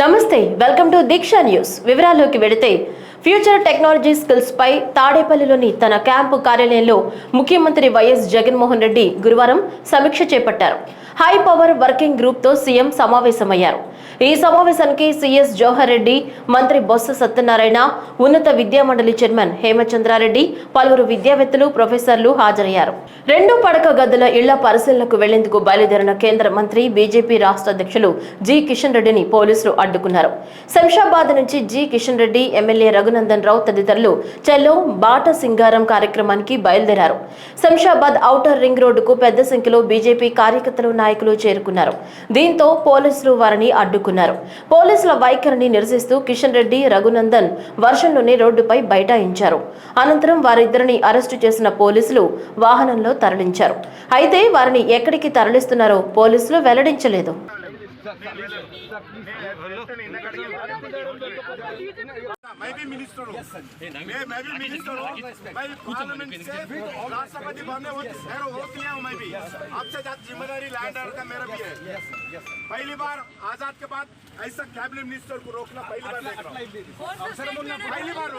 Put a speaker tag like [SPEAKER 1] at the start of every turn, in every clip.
[SPEAKER 1] నమస్తే welcome to Deeksha news వివరాల్లోకి వెడితే ఫ్యూచర్ టెక్నాలజీ స్కిల్స్ పై తాడేపల్లిలోని తన క్యాంపు కార్యాలయంలో ముఖ్యమంత్రి వైఎస్ జగన్మోహన్ రెడ్డి గురువారం సమీక్ష చేపట్టారు హై పవర్ వర్కింగ్ గ్రూప్ తో సీఎం సమావేశమయ్యారు ఈ సమావేశానికి సీఎస్ జవహర్ రెడ్డి మంత్రి బొత్స సత్యనారాయణ ఉన్నత విద్యామండలి చైర్మన్ హేమచంద్రారెడ్డి పలువురు విద్యావేత్తలు ప్రొఫెసర్లు హాజరయ్యారు రెండు పడక గదుల ఇళ్ల పరిశీలనకు వెళ్లేందుకు బయలుదేరిన కేంద్ర మంత్రి బీజేపీ రాష్ట్ర అధ్యక్షులు జి కిషన్ రెడ్డిని పోలీసులు అడ్డుకున్నారు శంషాబాద్ నుంచి జి కిషన్ రెడ్డి ఎమ్మెల్యే రఘునందన్ రావు తదితరులు చెల్లో బాట సింగారం కార్యక్రమానికి బయలుదేరారు శంషాబాద్ ఔటర్ రింగ్ రోడ్డుకు పెద్ద సంఖ్యలో బీజేపీ కార్యకర్తలు నాయకులు చేరుకున్నారు దీంతో పోలీసులు వారిని అడ్డుకున్నారు పోలీసుల వైఖరిని నిరసిస్తూ కిషన్ రెడ్డి రఘునందన్ నుండి రోడ్డుపై బైఠాయించారు అనంతరం వారిద్దరిని అరెస్టు చేసిన పోలీసులు వాహనంలో తరలించారు అయితే వారిని ఎక్కడికి తరలిస్తున్నారో పోలీసులు వెల్లడించలేదు
[SPEAKER 2] राष्ट्रपति बनने आपसे ज्यादा जिम्मेदारी लैंड का मेरा भी है पहली बार आजाद के बाद ऐसा कैबिनेट मिनिस्टर को रोकना पहली बार देख रहा हूँ तो पहली बार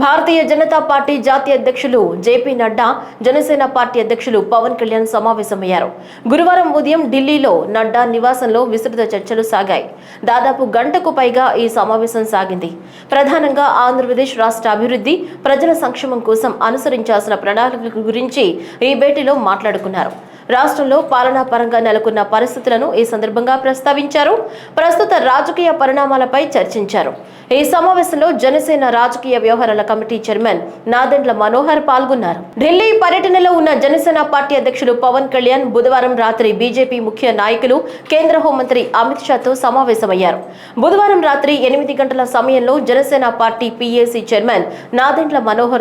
[SPEAKER 1] भारतीय जनता पार्टी जातीय अध्यक्ष जेपी नड्डा జనసేన पार्टी अध्यक्ष पवन कल्याण సమావేశమయ్యారు గురువారం ఉదయం ఢిల్లీలో నడ్డా నివాసంలో విస్తృత చర్చలు సాగాయి దాదాపు గంటకు పైగా ఈ సమావేశం సాగింది ప్రధానంగా ఆంధ్రప్రదేశ్ రాష్ట్ర అభివృద్ధి ప్రజల సంక్షేమం కోసం అనుసరించాల్సిన ప్రణాళికల గురించి ఈ భేటీలో మాట్లాడుకున్నారు రాష్ట్రంలో పాలనా పరంగా నెలకొన్న పరిస్థితులను ఈ సందర్భంగా ప్రస్తావించారు ప్రస్తుత రాజకీయ పరిణామాలపై చర్చించారు ఈ సమావేశంలో జనసేన రాజకీయ వ్యవహారాల కమిటీ చైర్మన్ నాదెండ్ల మనోహర్ పాల్గొన్నారు ఢిల్లీ పర్యటనలో ఉన్న జనసేన పార్టీ అధ్యక్షుడు పవన్ కళ్యాణ్ బుధవారం రాత్రి బీజేపీ ముఖ్య నాయకులు కేంద్ర హోంమంత్రి అమిత్ షాతో సమావేశమయ్యారు బుధవారం రాత్రి ఎనిమిది గంటల సమయంలో Janasena party PAC chairman Nadendla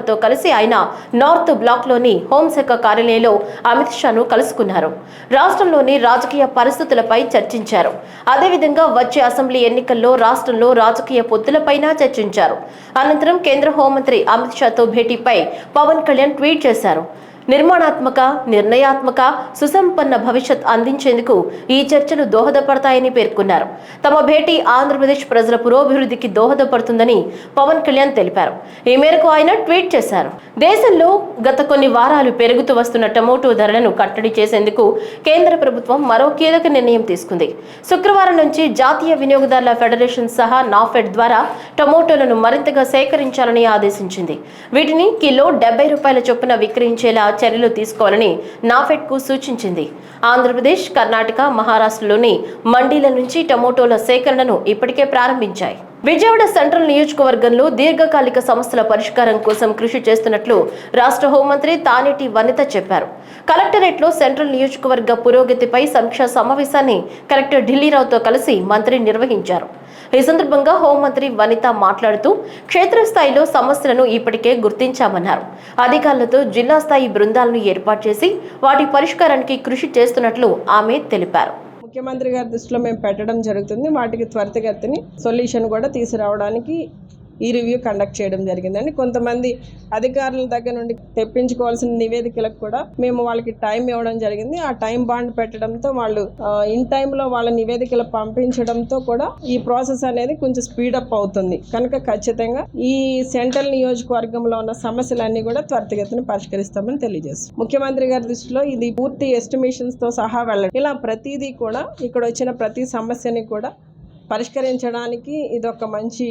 [SPEAKER 1] తో కలిసి ఆయన నార్త్ బ్లాక్ లోని హోంశాఖ కార్యాలయంలో అమిత్ షాను కలుసుకున్నారు చేసుకున్నారు రాష్ట్రంలోని రాజకీయ పరిస్థితులపై చర్చించారు అదేవిధంగా వచ్చే అసెంబ్లీ ఎన్నికల్లో రాష్ట్రంలో రాజకీయ పొత్తులపైన చర్చించారు అనంతరం కేంద్ర హోంమంత్రి అమిత్ షాతో భేటీపై పవన్ కళ్యాణ్ ట్వీట్ చేశారు నిర్మాణాత్మక నిర్ణయాత్మక సుసంపన్న భవిష్యత్ అందించేందుకు ఈ చర్చలు దోహదపడతాయని పేర్కొన్నారు తమ భేటీ ఆంధ్రప్రదేశ్ ప్రజల పురోభివృద్ధికి దోహదపడుతుందని పవన్ కళ్యాణ్ తెలిపారు ఈ మేరకు ఆయన ట్వీట్ చేశారు దేశంలో గత కొన్ని వారాలు పెరుగుతూ వస్తున్న టమోటో ధరలను కట్టడి చేసేందుకు కేంద్ర ప్రభుత్వం మరో కీలక నిర్ణయం తీసుకుంది శుక్రవారం నుంచి జాతీయ వినియోగదారుల ఫెడరేషన్ సహా నాఫెడ్ ద్వారా టమోటోలను మరింతగా సేకరించాలని ఆదేశించింది వీటిని కిలో డెబ్బై రూపాయల చొప్పున విక్రయించేలా చర్యలు తీసుకోవాలని నాఫెడ్కు సూచించింది ఆంధ్రప్రదేశ్ కర్ణాటక మహారాష్ట్రలోని మండీల నుంచి టమోటోల సేకరణను ఇప్పటికే ప్రారంభించాయి విజయవాడ సెంట్రల్ నియోజకవర్గంలో దీర్ఘకాలిక సమస్యల పరిష్కారం కోసం కృషి చేస్తున్నట్లు రాష్ట్ర హోంమంత్రి తానేటి వనిత చెప్పారు కలెక్టరేట్లో సెంట్రల్ నియోజకవర్గ పురోగతిపై సమీక్షా సమావేశాన్ని కలెక్టర్ ఢిల్లీరావుతో కలిసి మంత్రి నిర్వహించారు ఈ సందర్భంగా హోంమంత్రి వనిత మాట్లాడుతూ క్షేత్రస్థాయిలో సమస్యలను ఇప్పటికే గుర్తించామన్నారు అధికారులతో జిల్లా స్థాయి బృందాలను ఏర్పాటు చేసి వాటి పరిష్కారానికి కృషి చేస్తున్నట్లు ఆమె తెలిపారు ముఖ్యమంత్రి గారి దృష్టిలో మేము పెట్టడం జరుగుతుంది వాటికి త్వరితగతిని సొల్యూషన్ కూడా తీసుకురావడానికి ఈ రివ్యూ కండక్ట్ చేయడం జరిగిందండి కొంతమంది అధికారుల దగ్గర నుండి తెప్పించుకోవాల్సిన నివేదికలకు కూడా మేము వాళ్ళకి టైం ఇవ్వడం జరిగింది ఆ టైం బాండ్ పెట్టడంతో వాళ్ళు ఇన్ టైంలో వాళ్ళ నివేదికలు పంపించడంతో కూడా ఈ ప్రాసెస్ అనేది కొంచెం స్పీడప్ అవుతుంది కనుక ఖచ్చితంగా ఈ సెంట్రల్ నియోజకవర్గంలో ఉన్న సమస్యలన్నీ కూడా త్వరితగతిన పరిష్కరిస్తామని తెలియజేస్తాం ముఖ్యమంత్రి గారి దృష్టిలో ఇది పూర్తి ఎస్టిమేషన్స్ తో సహా వెళ్ళడం ఇలా ప్రతిదీ కూడా ఇక్కడ వచ్చిన ప్రతి సమస్యని కూడా పరిష్కరించడానికి ఇది ఒక మంచి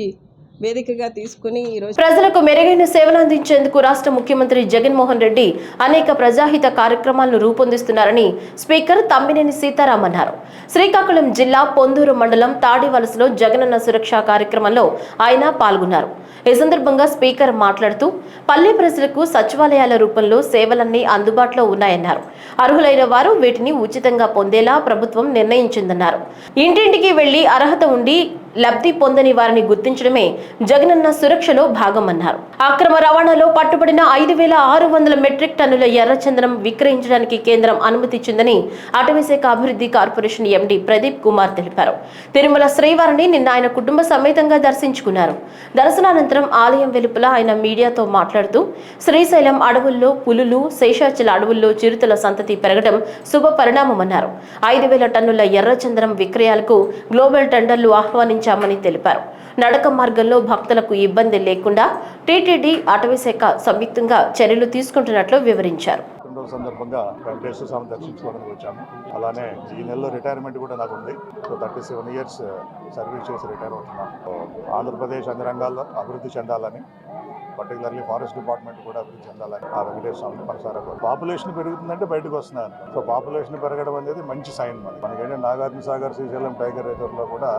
[SPEAKER 1] వేదికగా తీసుకుని ప్రజలకు మెరుగైన సేవలు అందించేందుకు రాష్ట్ర ముఖ్యమంత్రి జగన్మోహన్ రెడ్డి అనేక ప్రజాహిత కార్యక్రమాలను రూపొందిస్తున్నారని స్పీకర్ తమ్మినేని సీతారాం అన్నారు శ్రీకాకుళం జిల్లా పొందూరు మండలం తాడివలసలో జగనన్న సురక్ష కార్యక్రమంలో ఆయన పాల్గొన్నారు ఈ సందర్భంగా స్పీకర్ మాట్లాడుతూ పల్లె ప్రజలకు సచివాలయాల రూపంలో సేవలన్నీ అందుబాటులో ఉన్నాయన్నారు అర్హులైన వారు వీటిని ఉచితంగా పొందేలా ప్రభుత్వం నిర్ణయించిందన్నారు ఇంటింటికి వెళ్లి అర్హత ఉండి లబ్ధి పొందని వారిని గుర్తించడమే జగనన్న సురక్షలో భాగమన్నారు అక్రమ రవాణాలో పట్టుబడిన ఐదు వేల ఆరు వందల మెట్రిక్ టన్నుల ఎర్రచందనం విక్రయించడానికి కేంద్రం అనుమతిచ్చిందని అటవీశాఖ అభివృద్ధి కార్పొరేషన్ ఎండి ప్రదీప్ కుమార్ తెలిపారు తిరుమల శ్రీవారిని నిన్న ఆయన కుటుంబ సమేతంగా దర్శించుకున్నారు దర్శనానంతరం ఆలయం వెలుపల ఆయన మీడియాతో మాట్లాడుతూ శ్రీశైలం అడవుల్లో పులులు శేషాచల అడవుల్లో చిరుతల సంతతి పెరగడం శుభ పరిణామమన్నారు ఐదు వేల టన్నుల ఎర్రచందనం విక్రయాలకు గ్లోబల్ టెండర్లు ఆహ్వానించారు నిర్వహించామని తెలిపారు నడక మార్గంలో భక్తులకు ఇబ్బంది లేకుండా టీటీడీ అటవీశాఖ సంయుక్తంగా చర్యలు తీసుకుంటున్నట్లు వివరించారు
[SPEAKER 3] పండుగ సందర్భంగా వెంకటేశ్వర స్వామి దర్శించుకోవడానికి వచ్చాము అలానే ఈ నెలలో రిటైర్మెంట్ కూడా నాకు ఉంది so thirty seven years service చేసి రిటైర్ అవుతున్నాను ఆంధ్రప్రదేశ్ అన్ని రంగాల్లో అభివృద్ధి చెందాలని పర్టికులర్లీ ఫారెస్ట్ డిపార్ట్మెంట్ కూడా అభివృద్ధి చెందాలని ఆ వెంకటేశ్వర స్వామి మనసారా పాపులేషన్ పెరుగుతుందంటే బయటకు వస్తున్నారు సో పాపులేషన్ పెరగడం అనేది మంచి సైన్ మనకి మనకేంటంటే నాగార్జున సాగర్ శ్రీశైలం టైగర్ రిజర్వ్లో కూడా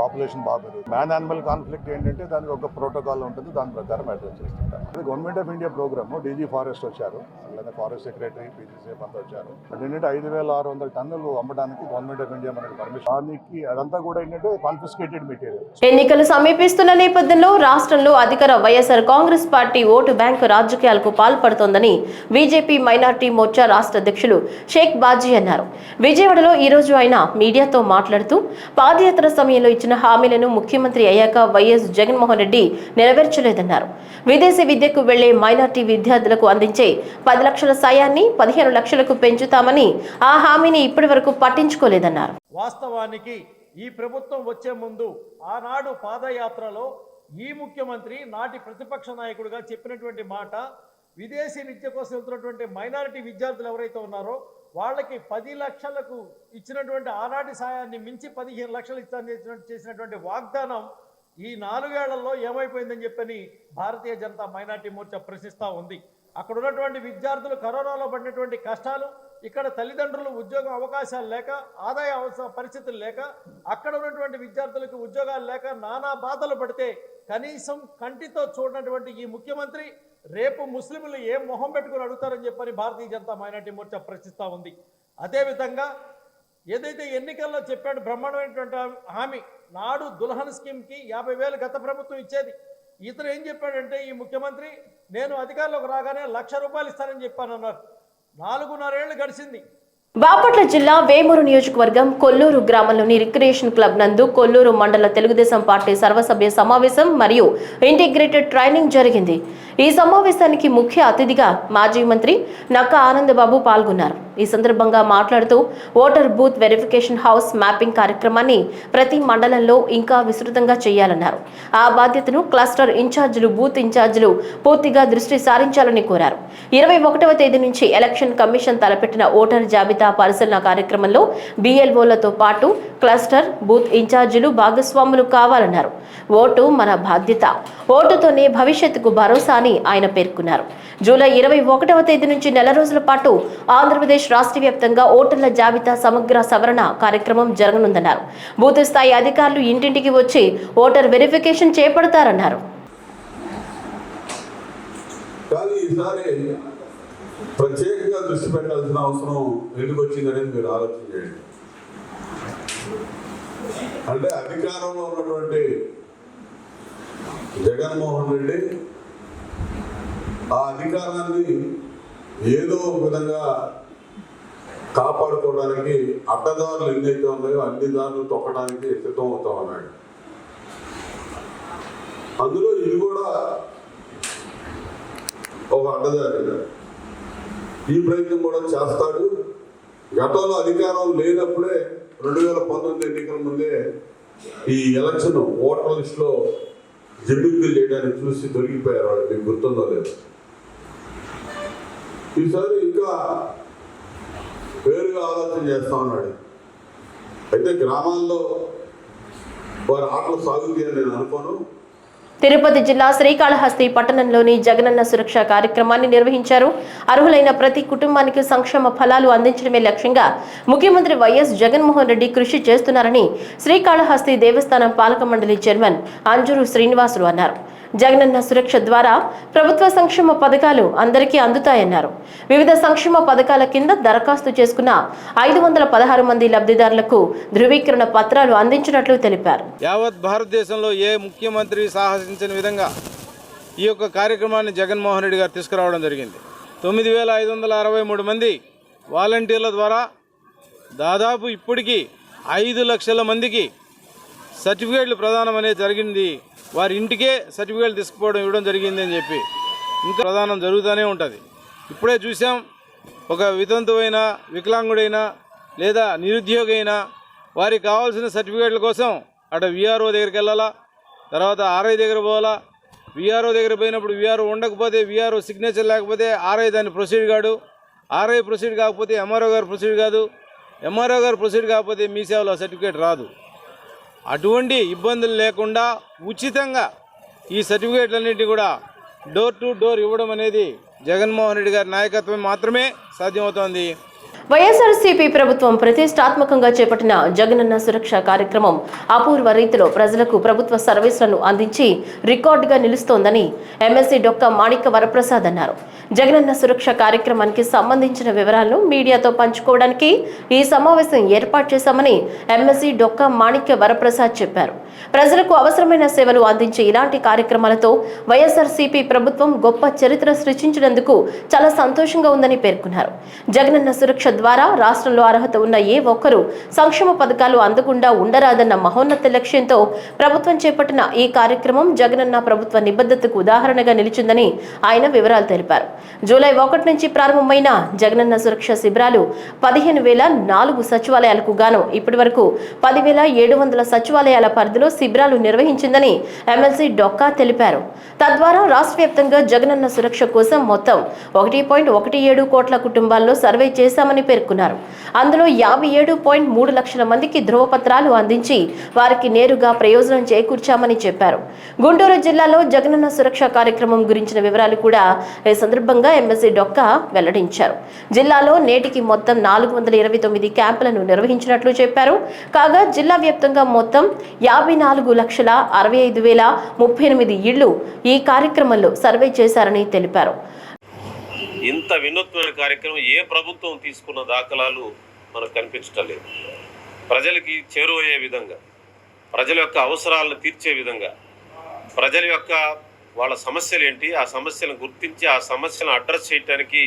[SPEAKER 3] పాపులేషన్ బాగా పెరుగుతుంది మ్యాన్ యానిమల్ కాన్ఫ్లిక్ట్ ఏంటంటే దానికి ఒక ప్రోటోకాల్ ఉంటుంది దాని ప్రకారం అడ్రస్ చేస్తాం government of India program DG forest వచ్చారు అలాగే ఫారెస్ట్ సెక్రటరీ పీజీసీ అంతా వచ్చారు ఏంటంటే ఐదు వేల ఆరు వందల టన్నులు అమ్మడానికి గవర్నమెంట్ ఆఫ్ ఇండియా మనకి పర్మిషన్ దానికి అదంతా కూడా ఏంటంటే కాన్ఫిస్కేటెడ్ మెటీరియల్
[SPEAKER 1] ఎన్నికలు సమీపిస్తున్న నేపథ్యంలో రాష్ట్రంలో అధికార YSR Congress party vote bank రాజకీయాలకు పాల్పడుతోందని బీజేపీ మైనార్టీ మోర్చా రాష్ట్ర అధ్యక్షులు షేక్ బాజీ అన్నారు విజయవాడలో ఈ రోజు ఆయన మీడియాతో మాట్లాడుతూ పాదయాత్ర సమయంలో ఇచ్చిన హామీలను ముఖ్యమంత్రి అయ్యాక వైఎస్ జగన్మోహన్ రెడ్డి నెరవేర్చలేదన్నారు విదేశీ విద్య విద్యకు వెళ్లే మైనార్టీ విద్యార్థులకు అందించే పది లక్షల సాయాన్ని పదిహేను లక్షలకు పెంచుతామని ఆ హామీని ఇప్పటి వరకు పట్టించుకోలేదన్నారు
[SPEAKER 3] వాస్తవానికి ఈ ప్రభుత్వం వచ్చే ముందు ఆనాడు పాదయాత్రలో ఈ ముఖ్యమంత్రి నాటి ప్రతిపక్ష నాయకుడిగా చెప్పినటువంటి మాట విదేశీ విద్య కోసం వెళ్తున్నటువంటి మైనారిటీ విద్యార్థులు ఎవరైతే ఉన్నారో వాళ్ళకి పది లక్షలకు ఇచ్చినటువంటి ఆనాటి సాయాన్ని మించి పదిహేను లక్షలు ఇస్తాను చేసినటువంటి వాగ్దానం ఈ నాలుగేళ్లలో ఏమైపోయిందని చెప్పని భారతీయ జనతా మైనార్టీ మోర్చా ప్రశ్నిస్తూ ఉంది అక్కడ ఉన్నటువంటి విద్యార్థులు కరోనాలో పడినటువంటి కష్టాలు ఇక్కడ తల్లిదండ్రులు ఉద్యోగం అవకాశాలు లేక ఆదాయ అవసర పరిస్థితులు లేక అక్కడ ఉన్నటువంటి విద్యార్థులకు ఉద్యోగాలు లేక నానా బాధలు పడితే కనీసం కంటితో చూడనటువంటి ఈ ముఖ్యమంత్రి రేపు ముస్లింలు ఏం మొహం పెట్టుకుని అడుగుతారని చెప్పని భారతీయ జనతా మైనార్టీ మోర్చా ప్రశ్నిస్తూ ఉంది అదేవిధంగా ఏదైతే ఎన్నికల్లో చెప్పాడు బ్రహ్మాండమైనటువంటి హామీ నాడు దుల్హన్ స్కీమ్కి యాభై వేలు గత ప్రభుత్వం ఇచ్చేది ఇతను ఏం చెప్పాడంటే ఈ ముఖ్యమంత్రి నేను అధికారులకు రాగానే లక్ష రూపాయలు ఇస్తానని చెప్పానన్నారు నాలుగున్నరేళ్లు గడిచింది
[SPEAKER 1] బాపట్ల జిల్లా వేమూరు నియోజకవర్గం కొల్లూరు గ్రామంలోని రిక్రియేషన్ క్లబ్ నందు కొల్లూరు మండల తెలుగుదేశం పార్టీ సర్వసభ్య సమావేశం మరియు ఇంటిగ్రేటెడ్ ట్రైనింగ్ జరిగింది ఈ సమావేశానికి ముఖ్య అతిథిగా మాజీ మంత్రి నక్క ఆనందబాబు పాల్గొన్నారు ఈ సందర్భంగా మాట్లాడుతూ voter booth verification house mapping కార్యక్రమాన్ని ప్రతి మండలంలో ఇంకా విస్తృతంగా చేయాలన్నారు ఆ బాధ్యతను క్లస్టర్ ఇన్ఛార్జీలు బూత్ ఇన్ఛార్జీలు పూర్తిగా దృష్టి సారించాలని కోరారు ఇరవై ఒకటవ తేదీ నుంచి ఎలక్షన్ కమిషన్ తలపెట్టిన ఓటర్ జాబితా పరిశీలన కార్యక్రమంలో బీఎల్ఓలతో పాటు క్లస్టర్ బూత్ ఇన్ఛార్జీలు భాగస్వాములు కావాలన్నారు ఓటు మన బాధ్యత ఓటుతోనే భవిష్యత్తుకు భరోసా అని ఆయన పేర్కొన్నారు జూలై ఇరవై ఒకటవ తేదీ నుంచి నెల రోజుల పాటు ఆంధ్రప్రదేశ్ ఆంధ్రప్రదేశ్ రాష్ట్ర వ్యాప్తంగా ఓటర్ల జాబితా సమగ్ర సవరణ కార్యక్రమం జరగనుందన్నారు బూత్ స్థాయి అధికారులు ఇంటింటికి వచ్చి ఓటర్ వెరిఫికేషన్ చేపడతారన్నారు
[SPEAKER 2] ప్రత్యేకంగా దృష్టి పెట్టాల్సిన అవసరం ఎందుకు మీరు ఆలోచన చేయండి అంటే అధికారంలో ఉన్నటువంటి జగన్మోహన్ రెడ్డి ఆ అధికారాన్ని ఏదో ఒక విధంగా కాపాడుకోవడానికి అడ్డదారులు ఎన్నైతే ఉన్నాయో అన్ని దారులు తొక్కడానికి సిద్ధం అవుతా ఉన్నాడు అందులో ఇది కూడా ఒక అడ్డదారి ఈ ప్రయత్నం కూడా చేస్తాడు గతంలో అధికారం లేనప్పుడే రెండు వేల పంతొమ్మిది ఎన్నికల ముందే ఈ ఎలక్షన్ ఓటర్ లిస్ట్లో జడ్డింపులు చేయడానికి చూసి దొరికిపోయారు వాళ్ళు మీకు గుర్తుందో లేదు ఈసారి ఇంకా వేరుగా ఆలోచన చేస్తూ ఉన్నాడు అయితే గ్రామాల్లో వారు ఆటలు సాగుతాయని నేను అనుకోను
[SPEAKER 1] తిరుపతి జిల్లా శ్రీకాళహస్తి పట్టణంలోని జగనన్న సురక్ష కార్యక్రమాన్ని నిర్వహించారు అర్హులైన ప్రతి కుటుంబానికి సంక్షేమ ఫలాలు అందించడమే లక్ష్యంగా ముఖ్యమంత్రి వైఎస్ జగన్మోహన్ రెడ్డి కృషి చేస్తున్నారని శ్రీకాళహస్తి దేవస్థానం పాలక మండలి చైర్మన్ అంజురు శ్రీనివాసులు అన్నారు జగనన్న సురక్ష ద్వారా ప్రభుత్వ సంక్షేమ పథకాలు అందరికీ అందుతాయన్నారు వివిధ సంక్షేమ పథకాల కింద దరఖాస్తు చేసుకున్న ఐదు వందల పదహారు మంది లబ్ధిదారులకు ధృవీకరణ పత్రాలు అందించినట్లు తెలిపారు
[SPEAKER 2] యావత్ భారతదేశంలో ఏ ముఖ్యమంత్రి సాహసించిన విధంగా ఈ యొక్క కార్యక్రమాన్ని జగన్మోహన్ రెడ్డి గారు తీసుకురావడం జరిగింది తొమ్మిది వేల ఐదు వందల అరవై మూడు మంది వాలంటీర్ల ద్వారా దాదాపు ఇప్పటికీ ఐదు లక్షల మందికి సర్టిఫికేట్లు ప్రదానం అనేది జరిగింది వారి ఇంటికే సర్టిఫికేట్ తీసుకుపోవడం ఇవ్వడం జరిగిందని చెప్పి ఇంకా ప్రధానం జరుగుతూనే ఉంటుంది ఇప్పుడే చూసాం ఒక వితంతువైన వికలాంగుడైనా లేదా నిరుద్యోగైనా వారికి కావాల్సిన సర్టిఫికేట్ల కోసం అటు విఆర్ఓ దగ్గరికి వెళ్ళాలా తర్వాత ఆర్ఐ దగ్గర పోవాలా విఆర్ఓ దగ్గర పోయినప్పుడు విఆర్ఓ ఉండకపోతే విఆర్ఓ సిగ్నేచర్ లేకపోతే ఆర్ఐ దాన్ని ప్రొసీడ్ కాడు ఆర్ఐ ప్రొసీడ్ కాకపోతే ఎంఆర్ఓ గారు ప్రొసీడ్ కాదు ఎంఆర్ఓ గారు ప్రొసీడ్ కాకపోతే మీ సేవలో సర్టిఫికేట్ రాదు అటువంటి ఇబ్బందులు లేకుండా ఉచితంగా ఈ సర్టిఫికేట్లన్నింటినీ కూడా డోర్ టు డోర్ ఇవ్వడం అనేది జగన్మోహన్ రెడ్డి గారి నాయకత్వం మాత్రమే సాధ్యమవుతోంది
[SPEAKER 1] వైఎస్ఆర్సీపీ ప్రభుత్వం ప్రతిష్టాత్మకంగా చేపట్టిన జగనన్న సురక్ష కార్యక్రమం అపూర్వ రీతిలో ప్రజలకు ప్రభుత్వ సర్వీసులను అందించి రికార్డుగా నిలుస్తోందని ఎంఎస్సీ డొక్క మాణిక వరప్రసాద్ అన్నారు జగనన్న సురక్ష కార్యక్రమానికి సంబంధించిన వివరాలను మీడియాతో పంచుకోవడానికి ఈ సమావేశం ఏర్పాటు చేశామని ఎంఎస్సీ డొక్క మాణిక్య వరప్రసాద్ చెప్పారు ప్రజలకు అవసరమైన సేవలు అందించే ఇలాంటి కార్యక్రమాలతో వైఎస్ఆర్సీపీ ప్రభుత్వం గొప్ప చరిత్ర సృష్టించినందుకు చాలా సంతోషంగా ఉందని పేర్కొన్నారు జగనన్న సురక్ష ద్వారా రాష్ట్రంలో అర్హత ఉన్న ఏ ఒక్కరూ సంక్షేమ పథకాలు అందకుండా ఉండరాదన్న మహోన్నత లక్ష్యంతో ప్రభుత్వం చేపట్టిన ఈ కార్యక్రమం జగనన్న ప్రభుత్వ నిబద్ధతకు ఉదాహరణగా నిలిచిందని ఆయన వివరాలు తెలిపారు జూలై ఒకటి నుంచి ప్రారంభమైన జగనన్న సురక్ష శిబిరాలు పదిహేను వేల నాలుగు సచివాలయాలకు గాను ఇప్పటి వరకు పదివేల ఏడు వందల సచివాలయాల పరిధిలో శిబిరాలు నిర్వహించిందని ఎమ్మెల్సీ డొక్కా తెలిపారు తద్వారా రాష్ట్ర వ్యాప్తంగా జగనన్న సురక్ష కోసం మొత్తం ఒకటి పాయింట్ ఒకటి ఏడు కోట్ల కుటుంబాల్లో సర్వే చేశామని పేర్కొన్నారు అందులో యాభై ఏడు పాయింట్ మూడు లక్షల మందికి ధ్రువపత్రాలు అందించి వారికి నేరుగా ప్రయోజనం చేకూర్చామని చెప్పారు గుంటూరు జిల్లాలో జగనన్న సురక్ష కార్యక్రమం గురించిన వివరాలు కూడా ఈ సందర్భంగా ఎంఎస్సీ డొక్క వెల్లడించారు జిల్లాలో నేటికి మొత్తం నాలుగు వందల ఇరవై తొమ్మిది క్యాంపులను నిర్వహించినట్లు చెప్పారు కాగా జిల్లా వ్యాప్తంగా మొత్తం యాభై నాలుగు లక్షల అరవై ఐదు వేల ముప్పై ఎనిమిది ఇళ్లు ఈ కార్యక్రమంలో సర్వే చేశారని తెలిపారు
[SPEAKER 4] ఇంత వినూత్నమైన కార్యక్రమం ఏ ప్రభుత్వం తీసుకున్న దాఖలాలు మనకు కనిపించటం లేదు ప్రజలకి చేరువయ్యే విధంగా ప్రజల యొక్క అవసరాలను తీర్చే విధంగా ప్రజల యొక్క వాళ్ళ సమస్యలు ఏంటి ఆ సమస్యలను గుర్తించి ఆ సమస్యలను అడ్రస్ చేయడానికి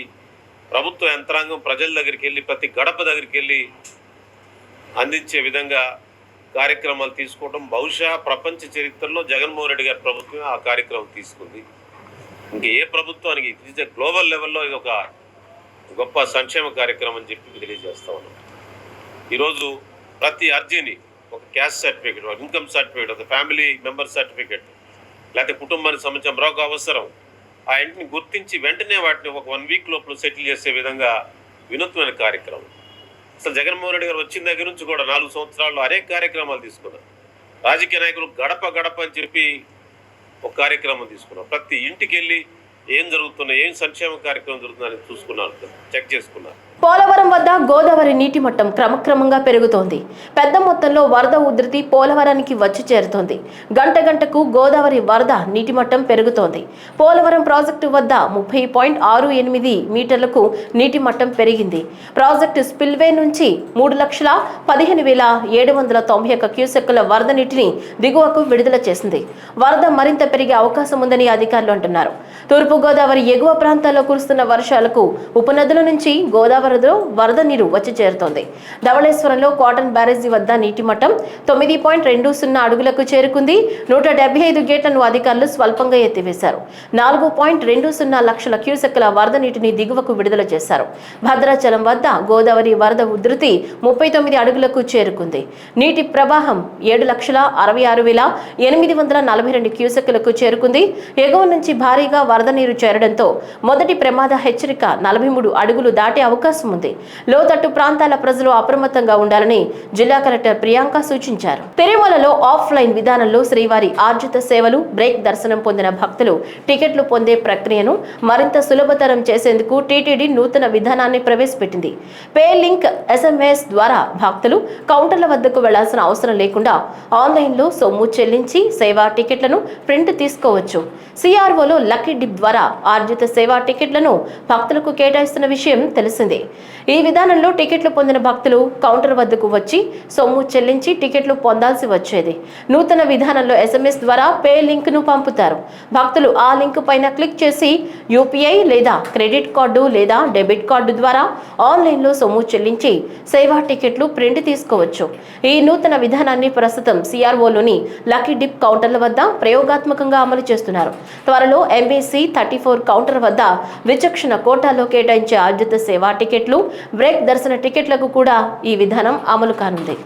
[SPEAKER 4] ప్రభుత్వ యంత్రాంగం ప్రజల దగ్గరికి వెళ్ళి ప్రతి గడప దగ్గరికి వెళ్ళి అందించే విధంగా కార్యక్రమాలు తీసుకోవడం బహుశా ప్రపంచ చరిత్రలో జగన్మోహన్ రెడ్డి గారి ప్రభుత్వమే ఆ కార్యక్రమం తీసుకుంది ఇంక ఏ ప్రభుత్వానికి ఇట్ గ్లోబల్ లెవెల్లో ఇది ఒక గొప్ప సంక్షేమ కార్యక్రమం అని చెప్పి తెలియజేస్తా ఉన్నాం ఈరోజు ప్రతి అర్జీని ఒక క్యాష్ సర్టిఫికేట్ ఒక ఇన్కమ్ సర్టిఫికేట్ ఒక ఫ్యామిలీ మెంబర్ సర్టిఫికేట్ లేకపోతే కుటుంబానికి సంబంధించిన మరొక అవసరం ఆ ఇంటిని గుర్తించి వెంటనే వాటిని ఒక వన్ వీక్ లోపల సెటిల్ చేసే విధంగా వినూత్నమైన కార్యక్రమం అసలు జగన్మోహన్ రెడ్డి గారు వచ్చిన దగ్గర నుంచి కూడా నాలుగు సంవత్సరాల్లో అనేక కార్యక్రమాలు తీసుకున్నారు రాజకీయ నాయకులు గడప గడప అని చెప్పి ఒక కార్యక్రమం తీసుకున్నాం ప్రతి ఇంటికి వెళ్ళి ఏం జరుగుతున్నాయి ఏం సంక్షేమ కార్యక్రమం జరుగుతుందని చూసుకున్నారు చెక్ చేసుకున్నారు
[SPEAKER 1] పోలవరం వద్ద గోదావరి నీటి మట్టం క్రమక్రమంగా పెరుగుతోంది పెద్ద మొత్తంలో వరద ఉధృతి పోలవరానికి వచ్చి చేరుతోంది గంట గంటకు గోదావరి వరద నీటి మట్టం పెరుగుతోంది పోలవరం ప్రాజెక్టు వద్ద ముప్పై పాయింట్ ఆరు ఎనిమిది మీటర్లకు నీటి మట్టం పెరిగింది ప్రాజెక్టు స్పిల్వే నుంచి మూడు లక్షల పదిహేను వేల ఏడు వందల తొంభై ఒక్క క్యూసెక్కుల వరద నీటిని దిగువకు విడుదల చేసింది వరద మరింత పెరిగే అవకాశం ఉందని అధికారులు అంటున్నారు తూర్పు గోదావరి ఎగువ ప్రాంతాల్లో కురుస్తున్న వర్షాలకు ఉపనదుల నుంచి గోదావరిలో వరద నీరు వచ్చి చేరుతోంది ధవళేశ్వరంలో కాటన్ బ్యారేజీ వద్ద నీటి మట్టం తొమ్మిది పాయింట్ రెండు సున్నా అడుగులకు చేరుకుంది నూట డెబ్బై ఐదు గేట్లను అధికారులు స్వల్పంగా ఎత్తివేశారు నాలుగు పాయింట్ రెండు సున్నా లక్షల క్యూసెక్ల వరద నీటిని దిగువకు విడుదల చేశారు భద్రాచలం వద్ద గోదావరి వరద ఉధృతి ముప్పై తొమ్మిది అడుగులకు చేరుకుంది నీటి ప్రవాహం ఏడు లక్షల అరవై ఆరు వేల ఎనిమిది వందల నలభై రెండు క్యూసెక్లకు చేరుకుంది ఎగువ నుంచి భారీగా వరద నీరు నీరు చేరడంతో మొదటి ప్రమాద హెచ్చరిక నలభై మూడు అడుగులు దాటే అవకాశం ఉంది లోతట్టు ప్రాంతాల ప్రజలు అప్రమత్తంగా ఉండాలని జిల్లా కలెక్టర్ ప్రియాంక సూచించారు తిరుమలలో ఆఫ్లైన్ విధానంలో శ్రీవారి ఆర్జిత సేవలు బ్రేక్ దర్శనం పొందిన భక్తులు టికెట్లు పొందే ప్రక్రియను మరింత సులభతరం చేసేందుకు టీటీడీ నూతన విధానాన్ని ప్రవేశపెట్టింది పే లింక్ ఎస్ఎంఎస్ ద్వారా భక్తులు కౌంటర్ల వద్దకు వెళ్లాల్సిన అవసరం లేకుండా ఆన్లైన్లో సొమ్ము చెల్లించి సేవా టికెట్లను ప్రింట్ తీసుకోవచ్చు సిఆర్ఓలో లక్కీ డిప్ ద్వారా ద్వారా ఆర్జిత సేవా టికెట్లను భక్తులకు కేటాయిస్తున్న విషయం తెలిసిందే ఈ విధానంలో టికెట్లు పొందిన భక్తులు కౌంటర్ వద్దకు వచ్చి సొమ్ము చెల్లించి టికెట్లు పొందాల్సి వచ్చేది నూతన విధానంలో ఎస్ఎంఎస్ ద్వారా పే లింక్ ను పంపుతారు భక్తులు ఆ లింక్ పైన క్లిక్ చేసి యూపీఐ లేదా క్రెడిట్ కార్డు లేదా డెబిట్ కార్డు ద్వారా ఆన్లైన్లో సొమ్ము చెల్లించి సేవా టికెట్లు ప్రింట్ తీసుకోవచ్చు ఈ నూతన విధానాన్ని ప్రస్తుతం సిఆర్ఓలోని లక్కీ డిప్ కౌంటర్ల వద్ద ప్రయోగాత్మకంగా అమలు చేస్తున్నారు త్వరలో ఎంబీసీ థర్టీ ఫోర్ కౌంటర్ వద్ద విచక్షణ కోటాలో కేటాయించే ఆద్యత సేవా టికెట్లు బ్రేక్ దర్శన టికెట్లకు కూడా ఈ విధానం అమలు కానుంది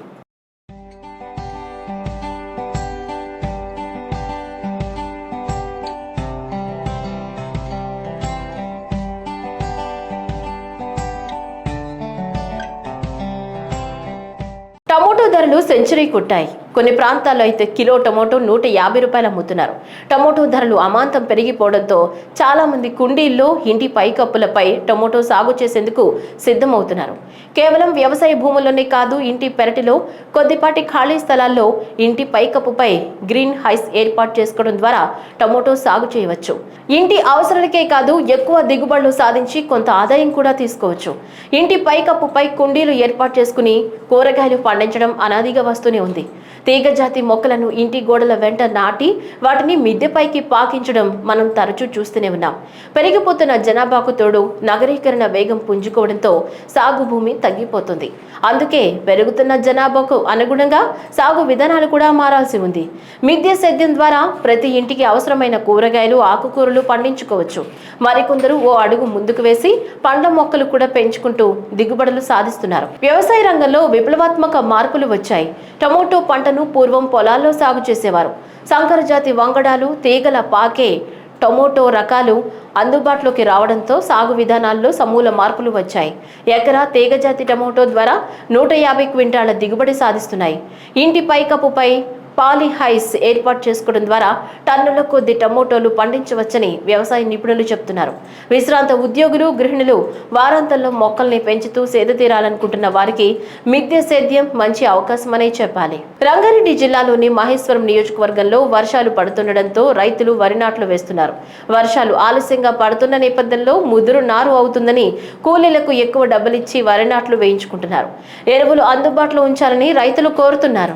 [SPEAKER 1] టమోటో ధరలు సెంచరీ కొట్టాయి కొన్ని ప్రాంతాల్లో అయితే కిలో టమోటో నూట యాభై రూపాయలు అమ్ముతున్నారు టమోటో ధరలు అమాంతం పెరిగిపోవడంతో చాలామంది కుండీల్లో ఇంటి పైకప్పులపై టమోటో సాగు చేసేందుకు సిద్ధమవుతున్నారు కేవలం వ్యవసాయ భూముల్లోనే కాదు ఇంటి పెరటిలో కొద్దిపాటి ఖాళీ స్థలాల్లో ఇంటి పైకప్పుపై గ్రీన్ హైస్ ఏర్పాటు చేసుకోవడం ద్వారా టమోటో సాగు చేయవచ్చు ఇంటి అవసరాలకే కాదు ఎక్కువ దిగుబడులు సాధించి కొంత ఆదాయం కూడా తీసుకోవచ్చు ఇంటి పైకప్పుపై కుండీలు ఏర్పాటు చేసుకుని కూరగాయలు పండించడం అనాదిగా వస్తూనే ఉంది తీగజాతి మొక్కలను ఇంటి గోడల వెంట నాటి వాటిని మిద్దెపైకి పాకించడం మనం తరచూ చూస్తూనే ఉన్నాం పెరిగిపోతున్న జనాభాకు తోడు నగరీకరణ వేగం పుంజుకోవడంతో సాగు భూమి తగ్గిపోతుంది అందుకే పెరుగుతున్న జనాభాకు అనుగుణంగా సాగు విధానాలు కూడా మారాల్సి ఉంది మిద్దె సేద్యం ద్వారా ప్రతి ఇంటికి అవసరమైన కూరగాయలు ఆకుకూరలు పండించుకోవచ్చు మరికొందరు ఓ అడుగు ముందుకు వేసి పండ్ల మొక్కలు కూడా పెంచుకుంటూ దిగుబడులు సాధిస్తున్నారు వ్యవసాయ రంగంలో విప్లవాత్మక మార్పులు వచ్చాయి టమోటో పంట పంటలను పూర్వం పొలాల్లో సాగు చేసేవారు సంకరజాతి వంగడాలు తీగల పాకే టొమాటో రకాలు అందుబాటులోకి రావడంతో సాగు విధానాల్లో సమూల మార్పులు వచ్చాయి ఎకరా తీగజాతి టమోటో ద్వారా నూట యాభై క్వింటాల దిగుబడి సాధిస్తున్నాయి ఇంటి పైకప్పుపై పాలిహైస్ ఏర్పాటు చేసుకోవడం ద్వారా టన్నుల కొద్ది టమోటోలు పండించవచ్చని వ్యవసాయ నిపుణులు చెబుతున్నారు విశ్రాంత ఉద్యోగులు గృహిణులు వారాంతంలో మొక్కల్ని పెంచుతూ సేద తీరాలనుకుంటున్న వారికి మిద్దె సేద్యం మంచి అవకాశమనే చెప్పాలి రంగారెడ్డి జిల్లాలోని మహేశ్వరం నియోజకవర్గంలో వర్షాలు పడుతుండటంతో రైతులు వరి నాట్లు వేస్తున్నారు వర్షాలు ఆలస్యంగా పడుతున్న నేపథ్యంలో ముదురు నారు అవుతుందని కూలీలకు ఎక్కువ డబ్బులిచ్చి వరి నాట్లు వేయించుకుంటున్నారు ఎరువులు అందుబాటులో ఉంచాలని రైతులు కోరుతున్నారు